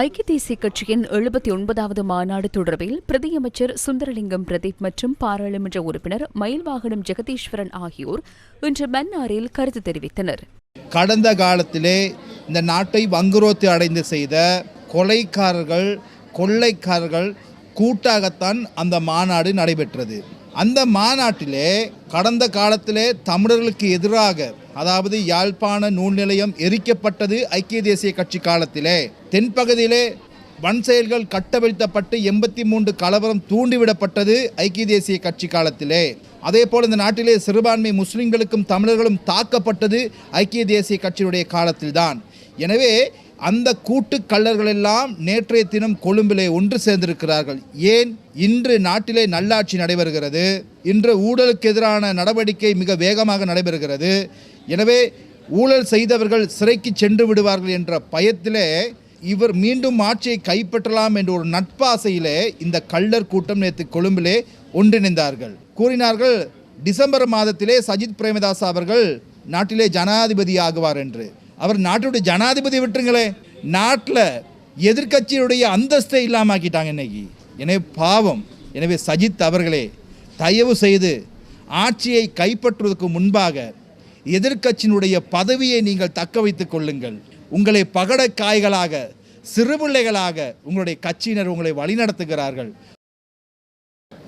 ஐக்கிய தேசிய கட்சியின் எழுபத்தி ஒன்பதாவது மாநாடு தொடர்பில் பிரதியமைச்சர் சுந்தரலிங்கம் பிரதீப் மற்றும் பாராளுமன்ற உறுப்பினர் மயில்வாகனம் ஜெகதீஸ்வரன் ஆகியோர் இன்று மன்னாரில் கருத்து தெரிவித்தனர். கடந்த காலத்திலே இந்த நாட்டை வங்குரோத்து அடைந்து செய்த கொலைக்காரர்கள் கொள்ளைக்காரர்கள் கூட்டாகத்தான் அந்த மாநாடு நடைபெற்றது. அந்த மாநாட்டிலே கடந்த காலத்திலே தமிழர்களுக்கு எதிராக அதாவது யாழ்ப்பாண நூல் நிலையம் எரிக்கப்பட்டது ஐக்கிய தேசிய கட்சி காலத்திலே தென்பகுதியிலே வன் செயல்கள் கட்டவிழ்த்தப்பட்டு எண்பத்தி மூன்று கலவரம் தூண்டிவிடப்பட்டது ஐக்கிய தேசிய கட்சி காலத்திலே. அதே போல் இந்த நாட்டிலே சிறுபான்மை முஸ்லிம்களுக்கும் தமிழர்களும் தாக்கப்பட்டது ஐக்கிய தேசிய கட்சியினுடைய காலத்தில்தான். எனவே அந்த கூட்டு எல்லாம் நேற்றைய தினம் கொழும்பிலே ஒன்று சேர்ந்திருக்கிறார்கள். ஏன்? இன்று நாட்டிலே நல்லாட்சி நடைபெறுகிறது. இன்று ஊழலுக்கு எதிரான நடவடிக்கை மிக வேகமாக நடைபெறுகிறது. எனவே ஊழல் செய்தவர்கள் சிறைக்கு சென்று விடுவார்கள் என்ற பயத்திலே இவர் மீண்டும் ஆட்சியை கைப்பற்றலாம் என்ற ஒரு நட்பாசையிலே இந்த கள்ளர் கூட்டம் நேற்று கொழும்பிலே ஒன்றிணைந்தார்கள். கூறினார்கள் டிசம்பர் மாதத்திலே சஜித் பிரேமதாஸ் அவர்கள் நாட்டிலே ஜனாதிபதி ஆகுவார் என்று. அவர் நாட்டுடைய ஜனாதிபதி விட்டுருங்களே. நாட்டில் எதிர்கட்சியுடைய அந்தஸ்தை இல்லாமாக்கிட்டாங்க இன்னைக்கு. எனவே பாவம். எனவே சஜித் அவர்களே தயவு செய்து ஆட்சியை கைப்பற்றுவதற்கு முன்பாக எதிர்க்கட்சியினுடைய பதவியை நீங்கள் தக்க வைத்துக் கொள்ளுங்கள். உங்களை பகடக்காய்களாக சிறுபிள்ளைகளாக உங்களுடைய கட்சியினர் உங்களை வழிநடத்துகிறார்கள்.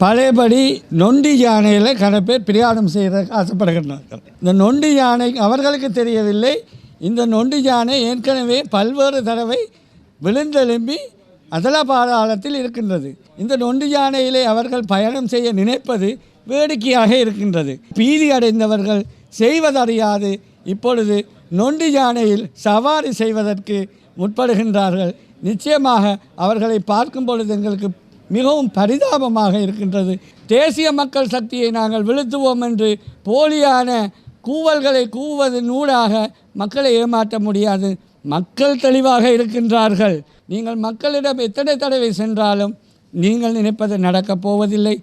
பழையபடி நொண்டி யானையில் கன பிரயாணம் செய்ய ஆசைப்படுகின்றார்கள். இந்த நொண்டி யானை அவர்களுக்கு தெரியவில்லை இந்த நொண்டி யானை ஏற்கனவே பல்வேறு தடவை விழுந்தெலும்பி அதல பாதாளத்தில் இருக்கின்றது. இந்த நொண்டி யானையிலே அவர்கள் பயணம் செய்ய நினைப்பது வேடிக்கையாக இருக்கின்றது. பீதி அடைந்தவர்கள் செய்வதறியாது. இப்பொழுது நொண்டி யானையில் சவாரி செய்வதற்கு முற்படுகின்றார்கள். நிச்சயமாக அவர்களை பார்க்கும் பொழுது எங்களுக்கு மிகவும் பரிதாபமாக இருக்கின்றது. தேசிய மக்கள் சக்தியை நாங்கள் விழுத்துவோம் என்று போலியான கூவல்களை கூவுவதன் ஊடாக மக்களை ஏமாற்ற முடியாது. மக்கள் தெளிவாக இருக்கின்றார்கள். நீங்கள் மக்களிடம் எத்தனை தடவை சென்றாலும் நீங்கள் நினைப்பது நடக்கப் போவதில்லை.